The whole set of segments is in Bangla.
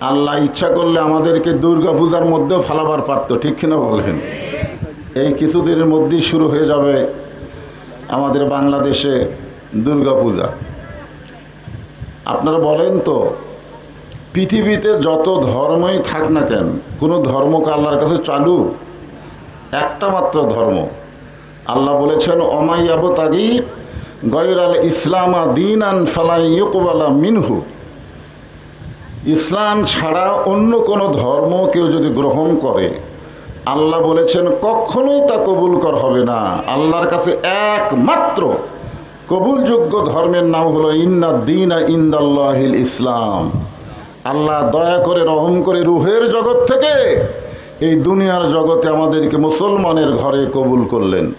আল্লাহ ইচ্ছা করলে আমাদেরকে দুর্গা পূজার মধ্যেও ফালাবার পারতো, ঠিক কিনা বলেন? এই কিছুদিনের মধ্যেই শুরু হয়ে যাবে আমাদের বাংলাদেশে দুর্গা পূজা। আপনারা বলেন তো, পৃথিবীতে যত ধর্মই থাক না কেন, কোনো ধর্মকে আল্লাহর কাছে চালু? একটা মাত্র ধর্ম। আল্লাহ বলেছেন অমাইয়াব তাগি গয়র আল ইসলামা দিন আন ফালাই ইয়কবালা মিনহু। ইসলাম ছাড়া অন্য কোনো ধর্ম কেউ যদি গ্রহণ করে, আল্লাহ বলেছেন, কখনোই তা কবুল কর হবে না। আল্লাহর কাছে একমাত্র কবুলযোগ্য ধর্মের নাম হলো, ইন্না দিন ইন্দাল্লাহিল ইসলাম। আল্লাহ দয়া করে, রহম করে রুহের জগৎ থেকে এই দুনিয়ার জগতে আমাদেরকে মুসলমানের ঘরে কবুল করলেন।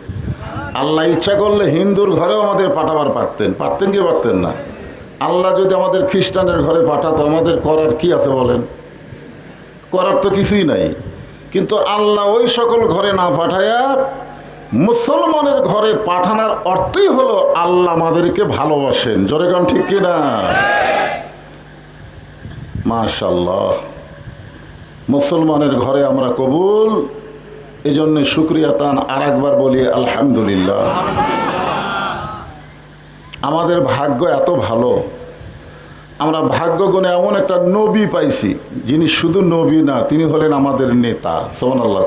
আল্লাহ ইচ্ছা করলে হিন্দুর ঘরেও আমাদের পাঠাবার পারতেন। পারতেন কি পারতেন না? আল্লাহ যদি আমাদের খ্রিস্টানের ঘরে পাঠাতো, আমাদের করার কি আছে বলেন? করার তো কিছুই নাই। কিন্তু আল্লাহ ওই সকল ঘরে না পাঠায়া মুসলমানের ঘরে পাঠানোর অর্থই হলো আল্লাহ আমাদেরকে ভালোবাসেন। জোরে গান ঠিক কিনা? মাশাল্লাহ মুসলমানের ঘরে আমরা কবুল। এই জন্য শুক্রিয়া তান আর একবার বলি আলহামদুলিল্লাহ। আমাদের ভাগ্য এত ভালো। আমরা ভাগ্য গুণে এমন একটা নবী পাইছি, যিনি শুধু নবী না, তিনি হলেন আমাদের নেতা। সোমান আল্লাহ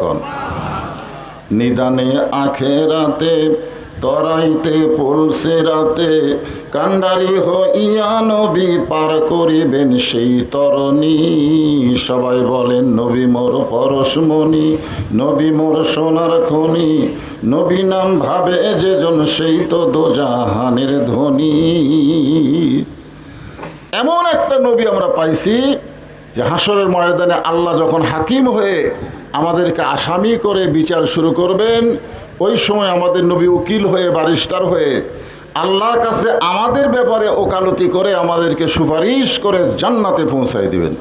নিদানে আখেরাতে তরাইতে পলসে রাতে কান্ডারি হইয়া নবী পার করিবেন সেই তরণী। সবাই বলেন, নবী মোর পরশমণি, নবী মোর সোনার খনি। নবী নাম ভাবে যেজন সেই তো দোজাহানের ধ্বনি এমন একটা নবী আমরা পাইছি যে হাসরের ময়দানে আল্লাহ যখন হাকিম হয়ে আমাদেরকে আসামি করে বিচার শুরু করবেন ওই সময় আমাদের নবী উকিল হয়ে বারিস্টার হয়ে আল্লাহর কাছে আমাদের ব্যাপারে ওকালতি করে আমাদেরকে সুপারিশ করে জান্নাতে পৌঁছাই দিবেন।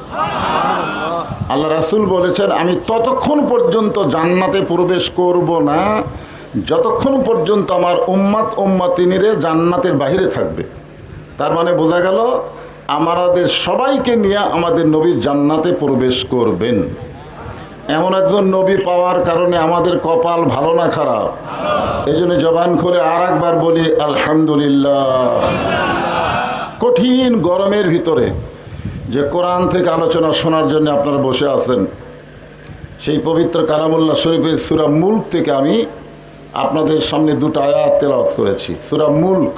আল্লাহ রাসুল বলেছেন, আমি ততক্ষণ পর্যন্ত জান্নাতে প্রবেশ করব না, যতক্ষণ পর্যন্ত আমার উম্মাত উম্মাতিনিরে জান্নাতের বাহিরে থাকবে। তার মানে বোঝা গেল, আমাদের সবাইকে নিয়ে আমাদের নবী জান্নাতে প্রবেশ করবেন। এমন একজন নবী পাওয়ার কারণে আমাদের কপাল ভালো না খারাপ। এই জন্য জবান খুলে আর একবার বলি, আলহামদুলিল্লাহ। কঠিন গরমের ভিতরে যে কোরআন থেকে আলোচনা শোনার জন্য আপনারা বসে আছেন, সেই পবিত্র কালামুল্লাহ শরীফের সুরা মুল্ক থেকে আমি আপনাদের সামনে দুটো আয়াত তেলাওয়াত করেছি। সুরা মুল্ক,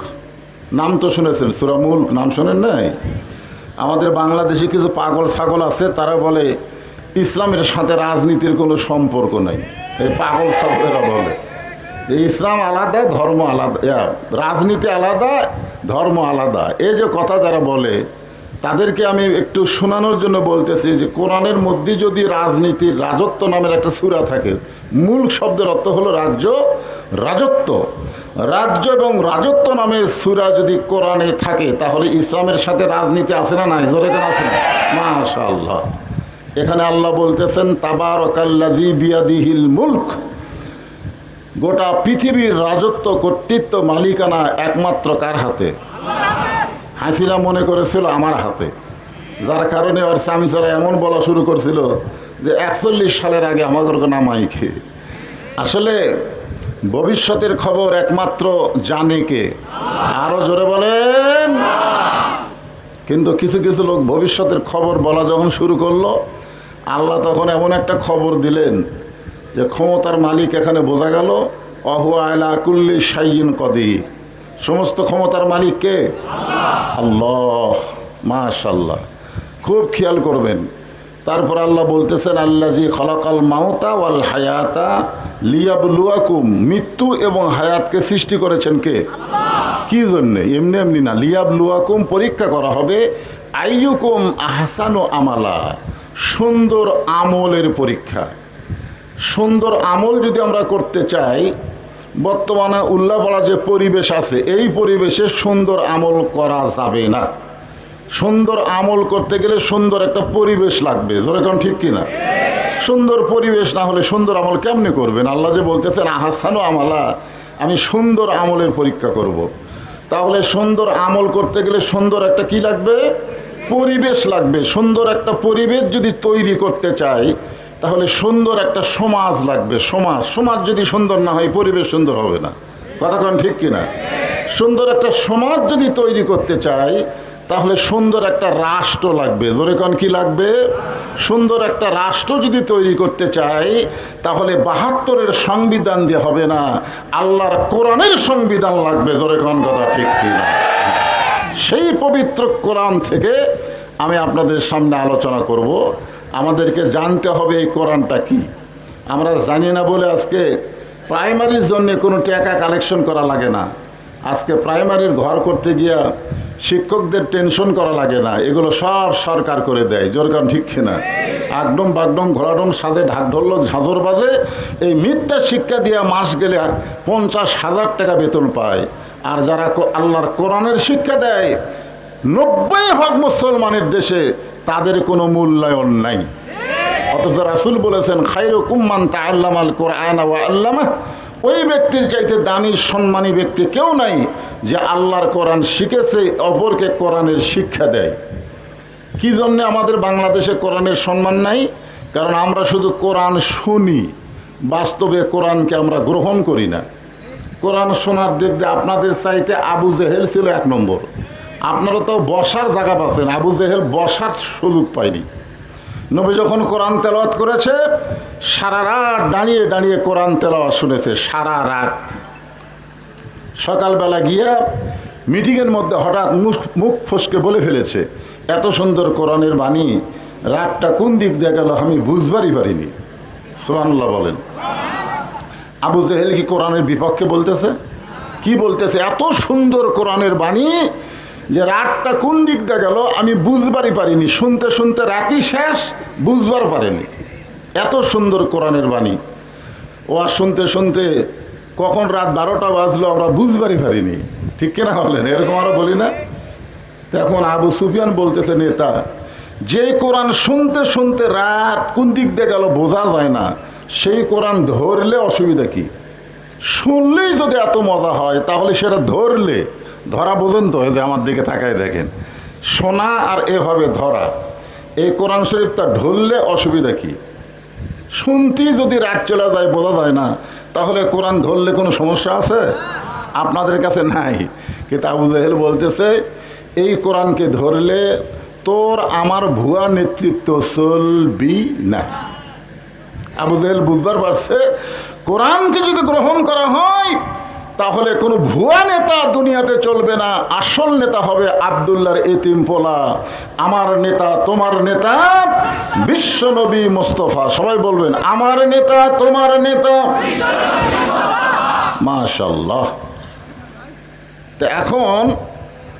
নাম তো শুনেছেন? সুরা মুল্ক, নাম শোনেন নাই? আমাদের বাংলাদেশে কিছু পাগল ছাগল আছে, তারা বলে ইসলামের সাথে রাজনীতির কোনো সম্পর্ক নাই। এই পাগল বলে। যে ইসলাম আলাদা, ধর্ম আলাদা রাজনীতি আলাদা, ধর্ম আলাদা। এই যে কথা যারা বলে, তাদেরকে আমি একটু শোনানোর জন্য বলতেছি যে, কোরআনের মধ্যে যদি রাজনীতির রাজত্ব নামের একটা সুরা থাকে, মূল শব্দের অর্থ হলো রাজ্য, রাজত্ব। রাজ্য এবং রাজত্ব নামের সুরা যদি কোরআনে থাকে, তাহলে ইসলামের সাথে রাজনীতি আছে না নাই? জোরে কেন আছে? না মাশাল্লাহ এখানে আল্লাহ বলতেছেন তাবার অকাল্লাদি বিয়াদিহিল মুল্ক। গোটা পৃথিবীর রাজত্ব, কর্তৃত্ব, মালিকানা একমাত্র কার হাতে? হাসিনা মনে করেছিল আমার হাতে। যার কারণে ওর স্বামী ছাড়া এমন বলা শুরু করছিল যে, একচল্লিশ সালের আগে আমাদের নামাই খেয়ে আসলে ভবিষ্যতের খবর একমাত্র জানে কে? আরও জোরে বলেন। কিন্তু কিছু কিছু লোক ভবিষ্যতের খবর বলা যখন শুরু করল আল্লাহ তখন এমন একটা খবর দিলেন যে ক্ষমতার মালিক এখানে বোঝা গেল অহু আয়লা কুল্লি সাইন কদি সমস্ত ক্ষমতার মালিক কে? আল্লাহ মাশাল্লাহ খুব খেয়াল করবেন। তারপর আল্লাহ বলতেছেন আল্লাহ খলাকাল মাওতা ওয়াল হায়াতা লিয়াবলুয়াকুম। মৃত্যু এবং হায়াতকে সৃষ্টি করেছেন কে? কি জন্যে? এমনি এমনি না। লিয়াবলুয়াকুম পরীক্ষা করা হবে, আইয়ুকুম আহসানু আমালা। সুন্দর আমলের পরীক্ষা। সুন্দর আমল যদি আমরা করতে চাই, বর্তমানে উল্লাপাড়া যে পরিবেশ আছে, এই পরিবেশে সুন্দর আমল করা যাবে না। সুন্দর আমল করতে গেলে সুন্দর একটা পরিবেশ লাগবে। যেরকম ঠিক কিনা? সুন্দর পরিবেশ না হলে সুন্দর আমল কেমনে করবেন? আল্লাহ যে বলতেছেন, আহাসানো আমালা, আমি সুন্দর আমলের পরীক্ষা করব। তাহলে সুন্দর আমল করতে গেলে সুন্দর একটা কি লাগবে? পরিবেশ লাগবে, সুন্দর একটা পরিবেশ যদি তৈরি করতে চাই, তাহলে সুন্দর একটা সমাজ লাগবে, সমাজ সমাজ যদি সুন্দর না হয়, পরিবেশ সুন্দর হবে না। কথা কোন ঠিক কিনা? সুন্দর একটা সমাজ যদি তৈরি করতে চাই, তাহলে সুন্দর একটা রাষ্ট্র লাগবে। ধরে কোন কি লাগবে? সুন্দর একটা রাষ্ট্র যদি তৈরি করতে চাই, তাহলে বাহাত্তরের সংবিধান দিয়ে হবে না, আল্লাহর কোরআনের সংবিধান লাগবে। ধরে কোন কথা ঠিক কিনা? সেই পবিত্র কোরআন থেকে আমি আপনাদের সামনে আলোচনা করব। আমাদেরকে জানতে হবে এই কোরআনটা কি। আমরা জানি না বলে আজকে প্রাইমারির জন্য কোনো টাকা কালেকশন করা লাগে না। আজকে প্রাইমারির ঘর করতে গিয়া শিক্ষকদের টেনশন করা লাগে না। এগুলো সব সরকার করে দেয়। জোরকান ঠিক কিনা? আগডম বাগডম ঘোরাডম সাজে ঢাক ঢোলক ঝাঁঝর বাজে। এই মিথ্যা শিক্ষা দিয়া মাস গেলে পঞ্চাশ হাজার টাকা বেতন পায়। আর যারা আল্লাহর কোরআনের শিক্ষা দেয়, নব্বই ভাগ মুসলমানের দেশে তাদের কোনো মূল্যায়ন নাই। অথচ রাসুল বলেছেন খাইরু কুম্মান তা আল্লাম আল কোরআন আল্লামা ওই ব্যক্তির চাইতে দামি, সম্মানী ব্যক্তি কেউ নাই যে আল্লাহর কোরআন শিখেছে, অপরকে কোরআনের শিক্ষা দেয়। কি জন্যে আমাদের বাংলাদেশে কোরআনের সম্মান নাই? কারণ আমরা শুধু কোরআন শুনি, বাস্তবে কোরআনকে আমরা গ্রহণ করি না। কোরআন শোনার দিক দিয়ে আপনাদের চাইতে আবু জেহেল ছিল এক নম্বর। আপনারা তো বসার জায়গা পাচ্ছেন, আবু জেহেল বসার সুযোগ পায়নি। নবী যখন কোরআন তেলাওয়াত করেছে, সারা রাত দাঁড়িয়ে দাঁড়িয়ে কোরআন তেলাওয়াত শুনেছে, সারা রাত। সকালবেলা গিয়া মিটিংয়ের মধ্যে হঠাৎ মুখ মুখ ফসকে বলে ফেলেছে, এত সুন্দর কোরআনের বাণী, রাতটা কোন দিক দিয়ে গেল আমি বুঝবারই পারিনি। সোহানুল্লাহ বলেন। আবু জেহেল কি কোরআনের বিপক্ষে বলতেছে? কি বলতেছে? এত সুন্দর কোরআনের বাণী যে রাতটা কোন দিক দিয়ে গেল আমি বুঝবারই পারিনি। শুনতে শুনতে রাতই শেষ, বুঝবার পারিনি। এত সুন্দর কোরআনের বাণী। ও আর শুনতে শুনতে কখন রাত বারোটা বাজলো আমরা বুঝবারই পারিনি। ঠিক কিনা বলেন? এরকম আরও বলি না? এখন আবু সুফিয়ান বলতেছে, নেতা, যে কোরআন শুনতে শুনতে রাত কোন দিক দিয়ে গেল বোঝা যায় না। সেই কোরআন ধরলে অসুবিধা কি? শুনলেই যদি এত মজা হয়, তাহলে সেটা ধরলে, ধরা বোঝেন তো যে আমার দিকে তাকায় দেখেন। শোনা আর এভাবে ধরা, এই কোরআন শরীফটা ধরলে অসুবিধা কি? শুনতেই যদি রাত চলে যায়, বোঝা যায় না, তাহলে কোরআন ধরলে কোনো সমস্যা আছে? আপনাদের কাছে নাই। কিন্তু আবু জাহেল বলতেছে, এই কোরআনকে ধরলে তোর আমার ভুয়া নেতৃত্ব চলবি না। আবু জাহেল বুঝবার পারছে, কোরআনকে যদি গ্রহণ করা হয়, তাহলে কোনো ভুয়া নেতা দুনিয়াতে চলবে না, আসল নেতা হবে আবদুল্লাহর এতিম পোলা। আমার নেতা, তোমার নেতা বিশ্বনবী মোস্তফা। সবাই বলবেন, আমার নেতা, তোমার নেতা মাশাল্লাহ তো এখন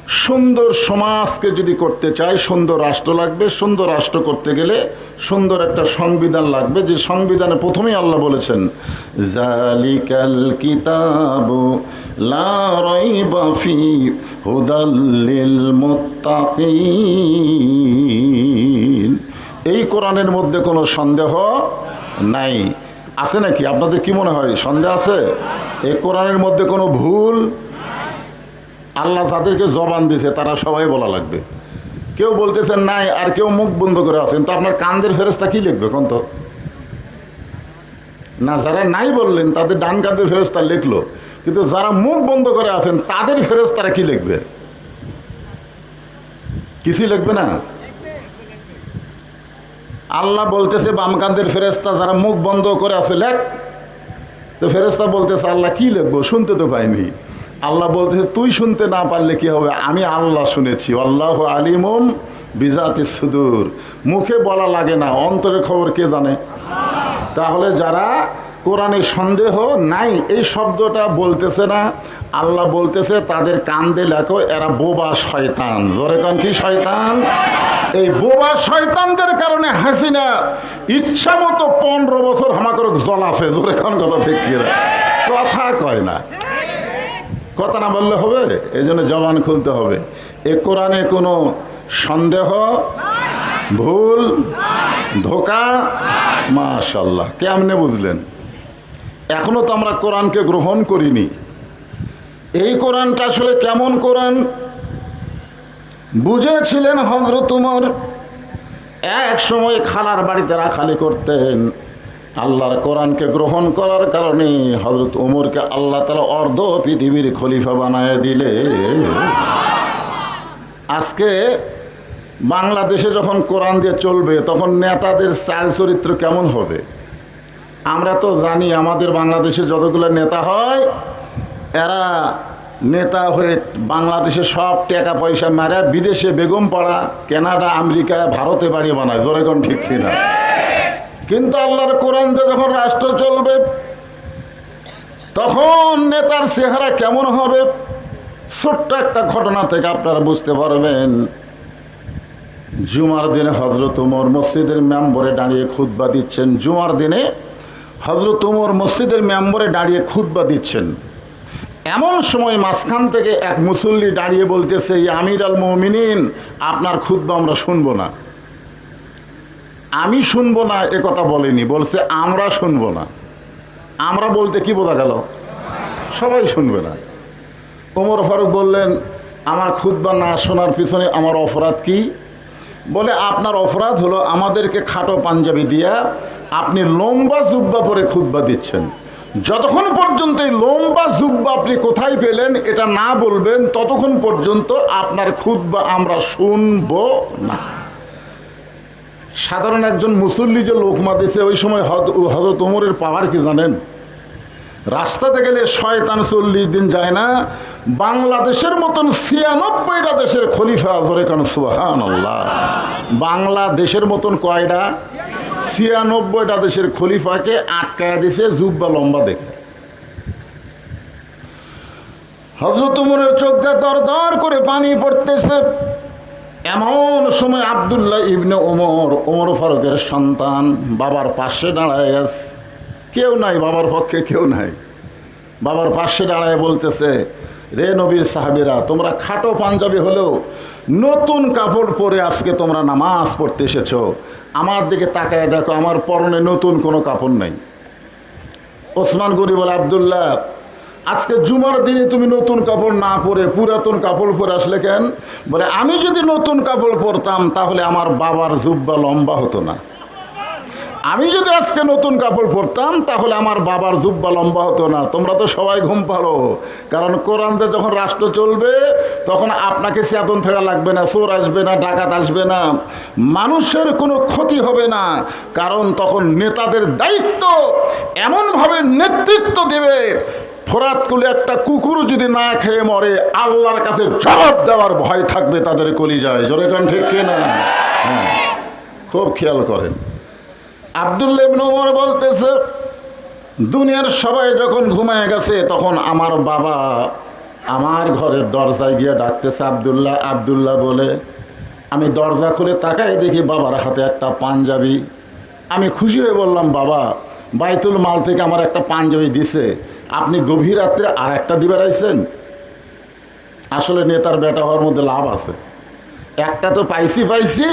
সুন্দর সমাজকে যদি করতে চাই, সুন্দর রাষ্ট্র লাগবে। সুন্দর রাষ্ট্র করতে গেলে সুন্দর একটা সংবিধান লাগবে। যে সংবিধানে প্রথমেই আল্লাহ বলেছেন, জালিকাল কিতাবু লা রাইবা ফি হুদাল লিল মুত্তাকিন। এই কোরআনের মধ্যে কোনো সন্দেহ নাই। আছে নাকি? আপনাদের কি মনে হয়? সন্দেহ আছে? এই কোরআনের মধ্যে কোনো ভুল আল্লাহ যাদেরকে জবান দিয়েছে, তারা সবাই বলা লাগবে। কেউ বলতেছেন নাই আর কেউ মুখ বন্ধ করে আছেন, তো আপনার কান্দের ফেরস্তা কি লিখবে কোন তো? না, যারা নাই বললেন, তাদের ডান কান্দের ফেরস্তা লিখলো, কিন্তু যারা মুখ বন্ধ করে আছেন, তাদের ফেরস্তারা কি লিখবে? কিছুই লিখবে না? আল্লাহ বলতেছে, বাম কান্দের ফেরেস্তা যারা মুখ বন্ধ করে আছে, লেখ। তো ফেরেস্তা বলতেছে, আল্লাহ কি লিখব? শুনতে তো পাইনি। আল্লাহ বলতেছে, তুই শুনতে না পারলে কি হবে? আমি আল্লাহ শুনেছি। আল্লাহ আলিমুম বিজাতি সুদূর। মুখে বলা লাগে না অন্তরের খবর কে জানে? তাহলে যারা কোরআনে সন্দেহ নাই, এই শব্দটা বলতেছে না, আল্লাহ বলতেছে, তাদের কান্দে লেখো, এরা বোবা শয়তান। জোরে কান, কি শয়তান? এই বোবা শয়তানদের কারণে হাসিনা ইচ্ছা মতো পনেরো বছর হামাকর জল আছে। জোরে কান, কথা ঠিক কথা কয় না। কথা না বললে হবে? এই জন্য জবান খুলতে হবে। এ কোরআনে কোনো সন্দেহ? ভুল? ধোকা? মাশাল্লাহ কেমনে বুঝলেন? এখনও তো আমরা কোরআনকে গ্রহণ করিনি। এই কোরআনটা আসলে কেমন কোরআন? বুঝেছিলেন হজরত এক সময় খালার বাড়িতে রাখালি করতেন। আল্লাহর কোরআনকে গ্রহণ করার কারণে হজরত উমরকে আল্লাহ তালা অর্ধ পৃথিবীর খলিফা বানায় দিলে। আজকে বাংলাদেশে যখন কোরআন দিয়ে চলবে, তখন নেতাদের চাল চরিত্র কেমন হবে? আমরা তো জানি আমাদের বাংলাদেশে যতগুলো নেতা হয়, এরা নেতা হয়ে বাংলাদেশে সব টাকা পয়সা মারা, বিদেশে বেগম পাড়া, কানাডা আমেরিকা ভারতে বাড়ি বানায়। জোরে ঠিক কিনা? কিন্তু আল্লাহর কোরআন দিয়ে যখন রাষ্ট্র চলবে, তখন নেতার চেহারা কেমন হবে? ছোট্ট একটা ঘটনা থেকে আপনারা বুঝতে পারবেন। জুমার দিনে হজরত উমর মসজিদের মেম্বরে দাঁড়িয়ে খুতবা দিচ্ছেন। জুমার দিনে হজরত উমর মসজিদের মেম্বরে দাঁড়িয়ে খুতবা দিচ্ছেন। এমন সময় মাঝখান থেকে এক মুসল্লি দাঁড়িয়ে বলতেছে "ইয়া আমির আল মমিনিন আপনার খুতবা আমরা শুনব না। আমি শুনব না, এ কথা বলেনি। বলছে, আমরা শুনব না। আমরা বলতে কি বোঝা গেল? সবাই শুনবে না। ওমর ফারুক বললেন, আমার খুতবা না শোনার পিছনে আমার অপরাধ কি? বলে, আপনার অপরাধ হলো আমাদেরকে খাটো পাঞ্জাবি দিয়া আপনি লম্বা জুব্বা পরে খুতবা দিচ্ছেন। যতক্ষণ পর্যন্ত এই লম্বা জুব্বা আপনি কোথায় পেলেন, এটা না বলবেন, ততক্ষণ পর্যন্ত আপনার খুতবা আমরা শুনব না। সাধারণ একজন মুসল্লি যে লোকমা দিছে ওই সময় হজরত উমরের পাওয়ার কি জানেন? রাস্তাতে গেলে শয়তান চল্লিশ দিন যায় না। বাংলাদেশের মতন ছিয়ানব্বইটা দেশের খলিফা ধরে কেন সুহান আল্লাহ বাংলাদেশের মতন কয়টা? ছিয়ানব্বইটা দেশের খলিফাকে আটকায় দিছে, জুব্বা লম্বা দেখে। হজরত উমরের চোখ দিয়ে দর দর করে পানি পড়তেছে। এমন সময় আবদুল্লাহ ইবনে ওমর ওমর ফারুকের সন্তান বাবার পাশে দাঁড়ায় আছে কেউ নাই বাবার পক্ষে, কেউ নাই। বাবার পাশে দাঁড়ায় বলতেছে, রে নবীর সাহাবিরা, তোমরা খাটো পাঞ্জাবি হলেও নতুন কাপড় পরে আজকে তোমরা নামাজ পড়তে এসেছ। আমার দিকে তাকায় দেখো, আমার পরনে নতুন কোনো কাপড় নেই। ওসমান গনি বলে, আবদুল্লাহ আজকে জুমার দিনে তুমি নতুন কাপড় না পরে পুরাতন কাপড় পরে আসলে কেন? বলে, আমি যদি নতুন কাপড় পরতাম, তাহলে আমার বাবার জুব্বা লম্বা হতো না। আমি যদি আজকে নতুন কাপড় পরতাম, তাহলে আমার বাবার জুব্বা লম্বা হতো না। তোমরা তো সবাই ঘুম পাড়ো। কারণ কোরআনতে যখন রাষ্ট্র চলবে, তখন আপনাকে চেতন থাকা লাগবে না, চোর আসবে না, ডাকাত আসবে না। মানুষের কোনো ক্ষতি হবে না। কারণ তখন নেতাদের দায়িত্ব এমনভাবে নেতৃত্ব দেবে ফোরাত কুলে একটা কুকুর যদি না খেয়ে মরে, আল্লাহর কাছে জবাব দেওয়ার ভয় থাকবে তাদের কলিজায়। জোরে কান ঠিক কিনা? হ্যাঁ খুব খেয়াল করেন। ওমর বলতেছে, দুনিয়ার সবাই যখন ঘুমায় গেছে, তখন আমার বাবা আমার ঘরের দরজায় গিয়ে ডাকতেছে, আবদুল্লাহ আবদুল্লাহ বলে, আমি দরজা খুলে তাকাই দেখি বাবার হাতে একটা পাঞ্জাবি। আমি খুশি হয়ে বললাম, বাবা, বাইতুল মাল থেকে আমার একটা পাঞ্জাবি দিছে। আপনি গভীর রাত্রে আর একটা দিবে রাইছেন আসলে নেতার বেটা হওয়ার মধ্যে লাভ আছে। একটা তো পাইছি পাইছি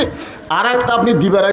আর একটা আপনি দিবে